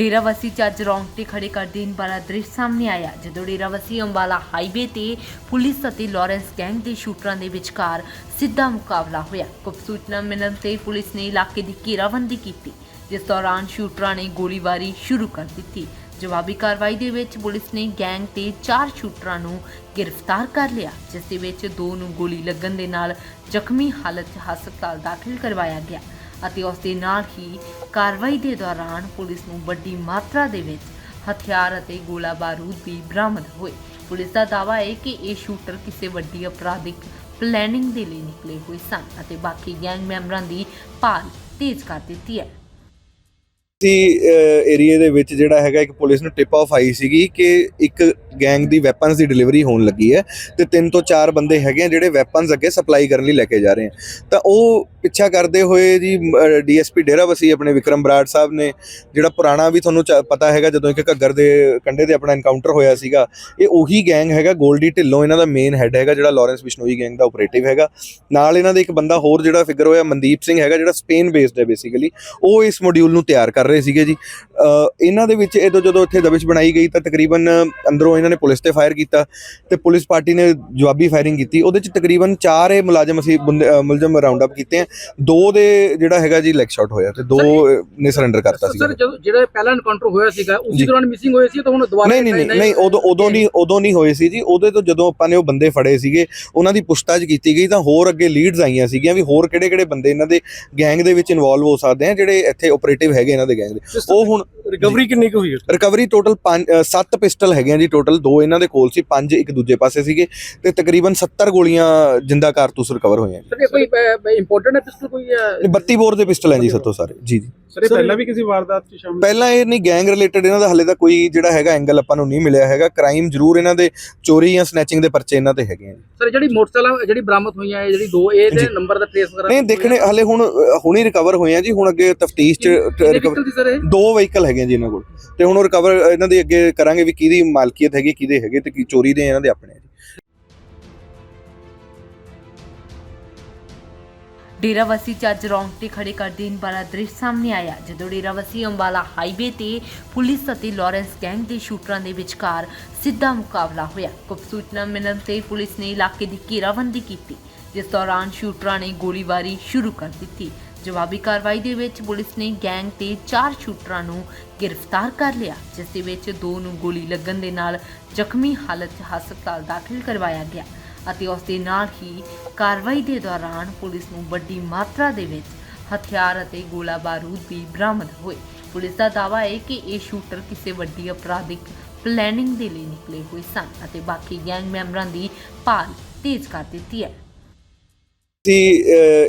ਡੇਰਾਵਸੀ ਚ ਅੱਜ ਰੌਂਗਟੇ ਖੜੇ ਕਰ ਦੇਣ ਵਾਲਾ ਦ੍ਰਿਸ਼ ਸਾਹਮਣੇ ਆਇਆ, ਜਦੋਂ ਡੇਰਾਵਸੀ ਅੰਬਾਲਾ ਹਾਈਵੇ ਤੇ ਪੁਲਿਸ ਅਤੇ ਲਾਰੈਂਸ ਗੈਂਗ ਦੇ ਸ਼ੂਟਰਾਂ ਦੇ ਵਿਚਕਾਰ ਸਿੱਧਾ ਮੁਕਾਬਲਾ ਹੋਇਆ। ਗੁਪਤ ਸੂਚਨਾ ਮਿਲਣ ਤੇ ਪੁਲਿਸ ਨੇ ਇਲਾਕੇ ਦੀ ਘੇਰਾਬੰਦੀ ਕੀਤੀ, ਜਿਸ ਦੌਰਾਨ ਸ਼ੂਟਰਾਂ ਨੇ ਗੋਲੀਬਾਰੀ ਸ਼ੁਰੂ ਕਰ ਦਿੱਤੀ। ਜਵਾਬੀ ਕਾਰਵਾਈ ਦੇ ਵਿੱਚ ਪੁਲਿਸ ਨੇ ਗੈਂਗ ਤੇ ਚਾਰ ਸ਼ੂਟਰਾਂ ਨੂੰ ਗ੍ਰਿਫਤਾਰ ਕਰ ਲਿਆ, ਜਿਸ ਦੇ ਵਿੱਚ ਦੋ ਨੂੰ ਗੋਲੀ ਲੱਗਣ ਦੇ ਨਾਲ ਜ਼ਖਮੀ ਹਾਲਤ 'ਚ ਹਸਪਤਾਲ ਦਾਖਲ ਕਰਵਾਇਆ ਗਿਆ। ਅਤੇ ਉਸ ਦੇ ਨਾਲ ਹੀ ਕਾਰਵਾਈ ਦੇ ਦੌਰਾਨ ਪੁਲਿਸ ਨੂੰ ਵੱਡੀ ਮਾਤਰਾ ਦੇ ਵਿੱਚ ਹਥਿਆਰ ਅਤੇ ਗੋਲਾ ਬਾਰੂਦ ਵੀ ਬਰਾਮਦ ਹੋਏ। ਪੁਲਿਸ ਦਾ ਦਾਅਵਾ ਹੈ ਕਿ ਇਹ ਸ਼ੂਟਰ ਕਿਸੇ ਵੱਡੀ ਅਪਰਾਧਿਕ ਪਲੈਨਿੰਗ ਦੇ ਲਈ ਨਿਕਲੇ ਹੋਏ ਸਨ ਅਤੇ ਬਾਕੀ ਗੈਂਗ ਮੈਂਬਰਾਂ ਦੀ ਭਾਲ ਤੇਜ਼ ਕਰ ਦਿੱਤੀ ਹੈ। ਸੀ ਏਰੀਏ ਦੇ ਵਿੱਚ ਜਿਹੜਾ ਹੈਗਾ ਇੱਕ ਪੁਲਿਸ ਨੂੰ ਟਿਪ ਆਫ ਆਈ ਸੀਗੀ ਕਿ ਇੱਕ ਗੈਂਗ ਦੀ ਵੈਪਨਸ ਦੀ ਡਿਲੀਵਰੀ ਹੋਣ ਲੱਗੀ ਹੈ ਤੇ ਤਿੰਨ ਤੋਂ ਚਾਰ ਬੰਦੇ ਹੈਗੇ ਆ ਜਿਹੜੇ ਵੈਪਨਸ ਅੱਗੇ ਸਪਲਾਈ ਕਰਨ ਲਈ ਲੈ ਕੇ ਜਾ ਰਹੇ ਆ। ਤਾਂ ਉਹ ਪਿੱਛਾ ਕਰਦੇ ਹੋਏ ਜੀ ਡੀਐਸਪੀ ਡੇਰਾਬਸੀ ਆਪਣੇ ਵਿਕਰਮ ਬਰਾੜ ਸਾਹਿਬ ਨੇ, ਜਿਹੜਾ ਪੁਰਾਣਾ ਵੀ ਤੁਹਾਨੂੰ ਚ- ਪਤਾ ਹੈਗਾ ਜਦੋਂ ਇੱਕ ਘੱਗਰ ਦੇ ਕੰਡੇ ਤੇ ਆਪਣਾ ਐਨਕਾਊਂਟਰ ਹੋਇਆ ਸੀਗਾ, ਇਹ ਉਹੀ ਗੈਂਗ ਹੈਗਾ, ਗੋਲਡੀ ਢਿੱਲੋਂ ਇਹਨਾਂ ਦਾ ਮੇਨ ਹੈੱਡ ਹੈਗਾ, ਜਿਹੜਾ ਲਾਰੈਂਸ ਬਿਸ਼ਨੋਈ ਗੈਂਗ ਦਾ ਆਪਰੇਟਿਵ ਹੈਗਾ। ਨਾਲ ਇਹਨਾਂ ਦੇ ਇੱਕ ਬੰਦਾ ਹੋਰ ਜਿਹੜਾ ਫਿਗਰ ਹੋਇਆ, ਮਨਦੀਪ ਸਿੰਘ ਹੈਗਾ, ਜਿਹੜਾ ਸਪੇਨ ਬੇਸਡ ਹੈ ਬੇਸਿਕਲੀ ਉਹ ਇਸ ਮੋਡਿਊਲ ਨੂੰ ਤਿਆਰ ਕਰ ਰਹੇ ਸੀਗੇ ਜੀ। ਇਹਨਾਂ ਦੇ ਵਿੱਚ ਇਹ ਤੋਂ ਜਦੋਂ ਇੱਥੇ ਦਬਿਸ਼ ਬਣਾਈ ਗਈ, ਤਾਂ ਤਕਰੀਬਨ ਅੰਦਰੋਂ ਇਹਨਾਂ ਨੇ ਪੁਲਿਸ ਤੇ ਫਾਇਰ ਕੀਤਾ ਤੇ ਪੁਲਿਸ ਪਾਰਟੀ ਨੇ ਜਵਾਬੀ ਫਾਇਰਿੰਗ ਕੀਤੀ। ਉਹਦੇ ਚ ਤਕਰੀਬਨ 4 ਇਹ ਮੁਲਾਜ਼ਮ ਅਸੀਂ ਬੰਦੇ- ਮੁਲਜ਼ਮ ਰਾਉਂਡ ਅਪ ਕੀਤੇ ਆ। ਦੋ ਦੇ ਜਿਹੜਾ ਹੈਗਾ ਜੀ ਲੈਗ ਸ਼ਾਟ ਹੋਇਆ ਤੇ ਦੋ ਨੇ ਸਰੈਂਡਰ ਕਰਤਾ ਸਰ ਸੀਗਾ। ਜਦੋਂ ਜਿਹੜਾ ਪਹਿਲਾ ਐਨਕਾਊਂਟਰ ਹੋਇਆ ਸੀਗਾ ਉਸੇ। ਦੌਰਾਨ ਮਿਸਿੰਗ ਹੋਏ ਸੀ ਤਾਂ ਹੁਣ ਦੁਬਾਰਾ ਨਹੀਂ ਨਹੀਂ ਨਹੀਂ ਉਦੋਂ ਉਦੋਂ ਨਹੀਂ ਉਦੋਂ ਨਹੀਂ ਹੋਏ ਸੀ ਜੀ। ਉਹਦੇ ਤੋਂ ਜਦੋਂ ਆਪਾਂ ਨੇ ਉਹ ਬੰਦੇ ਫੜੇ ਸੀਗੇ ਉਹਨਾਂ ਦੀ ਪੁੱਛਤਾਛ ਕੀਤੀ ਗਈ ਤਾਂ ਹੋਰ ਅੱਗੇ ਲੀਡਸ ਆਈਆਂ ਸੀਗੀਆਂ ਵੀ ਹੋਰ ਕਿਹੜੇ ਕਿਹੜੇ ਬੰਦੇ ਇਹਨਾਂ ਦੇ ਗੈਂਗ ਦੇ ਵਿੱਚ ਇਨਵੋਲਵ ਹੋ ਸਕਦੇ ਆ ਜਿਹੜੇ ਇੱਥੇ ਆਪਰੇਟਿਵ ਹੈਗੇ ਇਹਨਾਂ ਦੇ ਗੈਂਗ ਦੇ। ਉਹ ਹੁਣ ਰਿਕਵਰੀ ਕਿੰਨੀ ਕੁ ਹੋਈ ਹੈ ਰਿਕਵਰੀ ਟੋਟਲ 5 7 ਪਿਸਟਲ ਹੈਗੇ ਆ ਜੀ ਟੋਟਲ ਦੋ ਇਹਨਾਂ ਦੇ ਕੋਲ ਸੀ ਪੰਜ ਇੱਕ ਦੂਜੇ ਪਾਸੇ ਸੀਗੇ। ਤੇ ਤਕਰੀਬਨ 70 ਗੋਲੀਆਂ ਜਿੰਦਾ ਕਾਰਤੂਸ ਰਿਕਵਰ ਹੋਏ ਆ ਸਰ ਇਹ ਕੋਈ ਇੰਪੋਰਟੈਂਟ ਹੈ ਪਿਸਟਲ ਕੋਈ ਜਾਂ- ਜੀ 32 ਬੋਰ ਦੇ ਪਿਸਟਲ ਹੈ ਜੀ ਸੱਤੋਂ ਸਾਰੇ। ਜੀ ਜੀ। ਸਰ ਇਹ ਪਹਿਲਾਂ ਵੀ ਕਿਸੇ ਵਾਰਦਾਤ 'ਚ ਸ਼ਾਮਲ ਪਹਿਲਾਂ ਇਹ ਨਹੀਂ ਗੈਂਗ ਰਿਲੇਟਡ ਇਹਨਾਂ ਦਾ ਹਲੇ ਤਾਂ ਕੋਈ ਜਿਹੜਾ ਹੈਗਾ ਐਂਗਲ ਆਪਾਂ ਨੂੰ ਨਹੀਂ ਮਿਲਿਆ ਹੈਗਾ। ਕ੍ਰਾਈਮ ਜ਼ਰੂਰ ਇਹਨਾਂ ਦੇ ਚੋਰੀ ਜਾਂ ਸਨੈਚਿੰਗ ਦੇ ਪਰਚੇ ਇਹਨਾਂ ਤੇ ਹੈਗੇ ਆ ਸਰ ਜਿਹੜੀ ਮੋਟਰਸਾਈਕਲ ਜਿਹੜੀ ਬਰਾਮਦ ਹੋਈਆਂ ਇਹ ਜਿਹੜੀ ਦੋ ਇਹ ਦੇ। ਨੰਬਰ ਦਾ ਟ੍ਰੇਸ ਵਗੈਰਾ ਨਹੀਂ ਦੇਖਣੇ ਹਲੇ ਹੁਣ ਹੁਣੀ ਰਿਕਵਰ ਹੋਏ ਆ ਜੀ। ਹੁਣ ਅੱਗੇ ਤਫਤੀਸ਼ ਚ ਰਿਕਵਰ ਦੋ ਵਹੀਕਲ ਹੈਗੇ ਜੀ ਇਹਨਾਂ ਕੋਲ। ਤੇ ਹੁਣ ਉਹ ਰਿਕਵਰ ਇਹਨਾਂ ਦੀ ਅੱਗੇ ਕਰਾਂਗੇ ਵੀ ਕਿਹਦੀ ਮਾਲਕੀਅਤ ਹੈਗੀ ਕਿਹਦੇ ਹੈਗੇ ਤੇ ਕੀ ਚੋਰੀ ਦੇ ਇਹਨਾਂ ਦੇ ਆਪਣੇ ਡੇਰਾਵਸੀ ਚ ਅੱਜ ਰੌਂਗਟੇ ਖੜੇ ਕਰ ਦੇਣ ਵਾਲਾ ਦ੍ਰਿਸ਼ ਸਾਹਮਣੇ ਆਇਆ, ਜਦੋਂ ਡੇਰਾਵਸੀ ਅੰਬਾਲਾ ਹਾਈਵੇ ਤੇ ਪੁਲਿਸ ਅਤੇ ਲਾਰੈਂਸ ਗੈਂਗ ਦੇ ਸ਼ੂਟਰਾਂ ਦੇ ਵਿਚਕਾਰ ਸਿੱਧਾ ਮੁਕਾਬਲਾ ਹੋਇਆ। ਗੁਪਤ ਸੂਚਨਾ ਮਿਲਣ ਤੇ ਪੁਲਿਸ ਨੇ ਇਲਾਕੇ ਦੀ ਘੇਰਾਬੰਦੀ ਕੀਤੀ, ਜਿਸ ਦੌਰਾਨ ਸ਼ੂਟਰਾਂ ਨੇ ਗੋਲੀਬਾਰੀ ਸ਼ੁਰੂ ਕਰ ਦਿੱਤੀ। ਜਵਾਬੀ ਕਾਰਵਾਈ ਦੇ ਵਿੱਚ ਪੁਲਿਸ ਨੇ ਗੈਂਗ ਤੇ ਚਾਰ ਸ਼ੂਟਰਾਂ ਨੂੰ ਗ੍ਰਿਫਤਾਰ ਕਰ ਲਿਆ, ਜਿਸ ਦੇ ਵਿੱਚ ਦੋ ਨੂੰ ਗੋਲੀ ਲੱਗਣ ਦੇ ਨਾਲ ਜ਼ਖਮੀ ਹਾਲਤ 'ਚ ਹਸਪਤਾਲ ਦਾਖਲ ਕਰਵਾਇਆ ਗਿਆ। ਅਤੇ ਉਸ ਦੇ ਨਾਲ ਹੀ ਕਾਰਵਾਈ ਦੇ ਦੌਰਾਨ ਪੁਲਿਸ ਨੂੰ ਵੱਡੀ ਮਾਤਰਾ ਦੇ ਵਿੱਚ ਹਥਿਆਰ ਅਤੇ ਗੋਲਾ ਬਾਰੂਦ ਵੀ ਬਰਾਮਦ ਹੋਏ। ਪੁਲਿਸ ਦਾ ਦਾਅਵਾ ਹੈ ਕਿ ਇਹ ਸ਼ੂਟਰ ਕਿਸੇ ਵੱਡੀ ਅਪਰਾਧਿਕ ਪਲੈਨਿੰਗ ਦੇ ਲਈ ਨਿਕਲੇ ਹੋਏ ਸਨ ਅਤੇ ਬਾਕੀ ਗੈਂਗ ਮੈਂਬਰਾਂ ਦੀ ਭਾਲ ਤੇਜ਼ ਕਰ ਦਿੱਤੀ ਹੈ। ਸੀ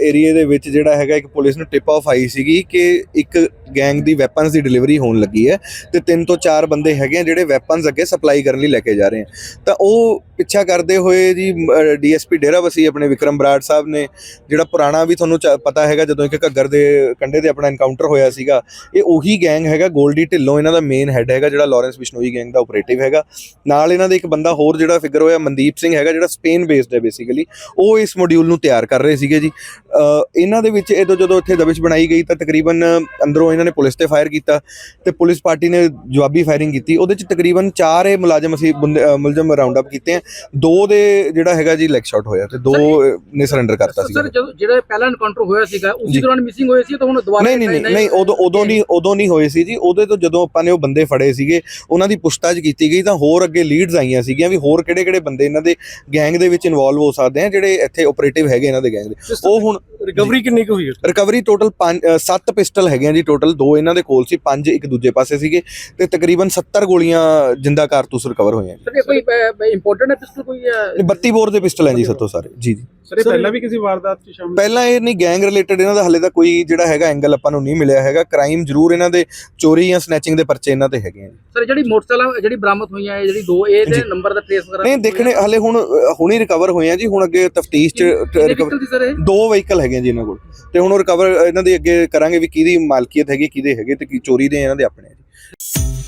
ਏਰੀਏ ਦੇ ਵਿੱਚ ਜਿਹੜਾ ਹੈਗਾ ਇੱਕ ਪੁਲਿਸ ਨੂੰ ਟਿਪ ਆਫ ਆਈ ਸੀਗੀ ਕਿ ਇੱਕ ਗੈਂਗ ਦੀ ਵੈਪਨਸ ਦੀ ਡਿਲੀਵਰੀ ਹੋਣ ਲੱਗੀ ਹੈ ਤੇ ਤਿੰਨ ਤੋਂ ਚਾਰ ਬੰਦੇ ਹੈਗੇ ਆ ਜਿਹੜੇ ਵੈਪਨਸ ਅੱਗੇ ਸਪਲਾਈ ਕਰਨ ਲਈ ਲੈ ਕੇ ਜਾ ਰਹੇ ਆ। ਤਾਂ ਉਹ ਪਿੱਛਾ ਕਰਦੇ ਹੋਏ ਜੀ ਡੀਐਸਪੀ ਡੇਰਾਬਸੀ ਆਪਣੇ ਵਿਕਰਮ ਬਰਾੜ ਸਾਹਿਬ ਨੇ ਜਿਹੜਾ ਪੁਰਾਣਾ ਵੀ ਤੁਹਾਨੂੰ ਚ- ਪਤਾ ਹੈਗਾ ਜਦੋਂ ਇੱਕ ਘੱਗਰ ਦੇ ਕੰਡੇ ਤੇ ਆਪਣਾ ਐਨਕਾਊਂਟਰ ਹੋਇਆ ਸੀਗਾ, ਇਹ ਉਹੀ ਗੈਂਗ ਹੈਗਾ, ਗੋਲਡੀ ਢਿੱਲੋਂ ਇਹਨਾਂ ਦਾ ਮੇਨ ਹੈੱਡ ਹੈਗਾ, ਜਿਹੜਾ ਲਾਰੈਂਸ ਬਿਸ਼ਨੋਈ ਗੈਂਗ ਦਾ ਆਪਰੇਟਿਵ ਹੈਗਾ। ਨਾਲ ਇਹਨਾਂ ਦੇ ਇੱਕ ਬੰਦਾ ਹੋਰ ਜਿਹੜਾ ਫਿਗਰ ਹੋਇਆ, ਮਨਦੀਪ ਸਿੰਘ ਹੈਗਾ, ਜਿਹੜਾ ਸਪੇਨ ਬੇਸਡ ਹੈ ਬੇਸਿਕਲੀ ਉਹ ਇਸ ਮੋਡਿਊਲ ਨੂੰ ਤਿਆਰ ਕਰ ਰਹੇ ਸੀਗੇ ਜੀ। ਇਹਨਾਂ ਦੇ ਵਿੱਚ ਇਹ ਤੋਂ ਜਦੋਂ ਇੱਥੇ ਦਬਿਸ਼ ਬਣਾਈ ਗਈ ਤਾਂ ਤਕਰੀਬਨ ਅੰਦਰੋਂ ਇਹਨਾਂ ਨੇ ਪੁਲਿਸ ਤੇ ਫਾਇਰ ਕੀਤਾ ਤੇ ਪੁਲਿਸ ਪਾਰਟੀ ਨੇ ਜਵਾਬੀ ਫਾਇਰਿੰਗ ਕੀਤੀ। ਉਹਦੇ ਚ ਤਕਰੀਬਨ 4 ਇਹ ਮੁਲਾਜ਼ਮ ਅਸੀਂ ਬੰਦੇ- ਮੁਲਜ਼ਮ ਰਾਉਂਡ ਅਪ ਕੀਤੇ ਆ। ਦੋ ਦੇ ਜਿਹੜਾ ਹੈਗਾ ਜੀ ਲੈਗ ਸ਼ਾਟ ਹੋਇਆ ਤੇ ਦੋ ਨੇ ਸਰੈਂਡਰ ਕਰਤਾ ਸੀਗਾ। ਸਰ ਜਦੋਂ ਜਿਹੜਾ ਪਹਿਲਾ ਐਨਕਾਊਂਟਰ ਹੋਇਆ ਸੀਗਾ ਉਸੇ। ਦੌਰਾਨ ਮਿਸਿੰਗ ਹੋਏ ਸੀ ਤਾਂ ਹੁਣ ਦੁਬਾਰਾ ਨਹੀਂ ਨਹੀਂ ਨਹੀਂ ਉਦੋਂ ਉਦੋਂ ਨਹੀਂ ਉਦੋਂ ਨਹੀਂ ਹੋਏ ਸੀ ਜੀ। ਉਹਦੇ ਤੋਂ ਜਦੋਂ ਆਪਾਂ ਨੇ ਉਹ ਬੰਦੇ ਫੜੇ ਸੀਗੇ ਉਹਨਾਂ ਦੀ ਪੁੱਛਤਾਛ ਕੀਤੀ ਗਈ ਤਾਂ ਹੋਰ ਅੱਗੇ ਲੀਡਸ ਆਈਆਂ ਸੀਗੀਆਂ ਵੀ ਹੋਰ ਕਿਹੜੇ ਕਿਹੜੇ ਬੰਦੇ ਇਹਨਾਂ ਦੇ ਗੈਂਗ ਦੇ ਵਿੱਚ ਇਨਵੋਲਵ ਹੋ ਸਕਦੇ ਆ ਜਿਹੜੇ ਇੱਥੇ ਆਪਰੇਟਿਵ ਹੈਗੇ ਇਹਨਾਂ ਦੇ ਗੈਂਗ ਦੇ। ਉਹ ਹੁਣ ਰਿਕਵਰੀ ਕਿੰਨੀ ਕੁ ਹੋਈ ਹੈ? ਰਿਕਵਰੀ ਟੋਟਲ 5 7 ਪਿਸਟਲ ਹੈਗੇ ਆ ਜੀ ਟੋਟਲ ਦੋ ਇਹਨਾਂ ਦੇ ਕੋਲ ਸੀ ਪੰਜ ਇੱਕ ਦੂਜੇ ਪਾਸੇ ਸੀਗੇ ਤੇ ਤਕਰੀਬਨ 70 ਗੋਲੀਆਂ ਜਿੰਦਾ ਕਾਰਤੂਸ ਰਿਕਵਰ ਹੋਏ ਆ ਜੀ। ਸਰ ਇਹ ਕੋਈ ਇੰਪੋਰਟੈਂਟ ਹੈ ਪਿਸਟਲ ਕੋਈ ਇਹ 32 ਬੋਰ ਦੇ ਪਿਸਟਲ ਹੈ ਜੀ ਸੱਤੋਂ ਸਾਰੇ। ਜੀ ਜੀ। ਸਰ ਇਹ ਪਹਿਲਾਂ ਵੀ ਕਿਸੇ ਵਾਰਦਾਤ 'ਚ ਸ਼ਾਮਲ ਪਹਿਲਾਂ ਇਹ ਨਹੀਂ ਗੈਂਗ ਰਿਲੇਟਡ ਇਹਨਾਂ ਦਾ ਹਲੇ ਤਾਂ ਕੋਈ ਜਿਹੜਾ ਹੈਗਾ ਐਂਗਲ ਆਪਾਂ ਨੂੰ ਨਹੀਂ ਮਿਲਿਆ ਹੈਗਾ। ਕ੍ਰਾਈਮ ਜ਼ਰੂਰ ਇਹਨਾਂ ਦੇ ਚੋਰੀ ਜਾਂ ਸਨੈਚਿੰਗ ਦੇ ਪਰਚੇ ਇਹਨਾਂ ਤੇ ਹੈਗੇ ਆ ਸਰ ਜਿਹੜੀ ਮੋਟਰਸਾਈਕਲ ਜਿਹੜੀ ਬਰਾਮਦ ਹੋਈਆਂ ਇਹ ਜਿਹੜੀ ਦੋ ਇਹ ਦੇ। ਨੰਬਰ ਦਾ ਟ੍ਰੇਸ ਵਗੈਰਾ ਨਹੀਂ ਦੇਖਣੇ ਹਲੇ ਹੁਣ ਹੁਣੀ ਰਿਕਵਰ ਹੋਏ ਆ ਜੀ। ਹੁਣ ਅੱਗੇ ਤਫਤੀਸ਼ ਚ ਦੋ ਵਹੀਕਲ ਹੈਗੇ ਆ ਜੀ ਇਹਨਾਂ ਕੋਲ। ਤੇ ਹੁਣ ਉਹ ਰਿਕਵਰ ਇਹਨਾਂ ਦੀ ਅੱਗੇ ਕਰਾਂਗੇ ਵੀ ਕਿਹਦੀ ਮਾਲਕੀਅਤ ਹੈਗੀ ਕਿਹਦੇ ਹੈਗੇ ਤੇ ਕੀ ਚੋਰੀ ਦੇ ਇਹਨਾਂ ਦੇ ਆਪਣੇ ਆ ਜੀ।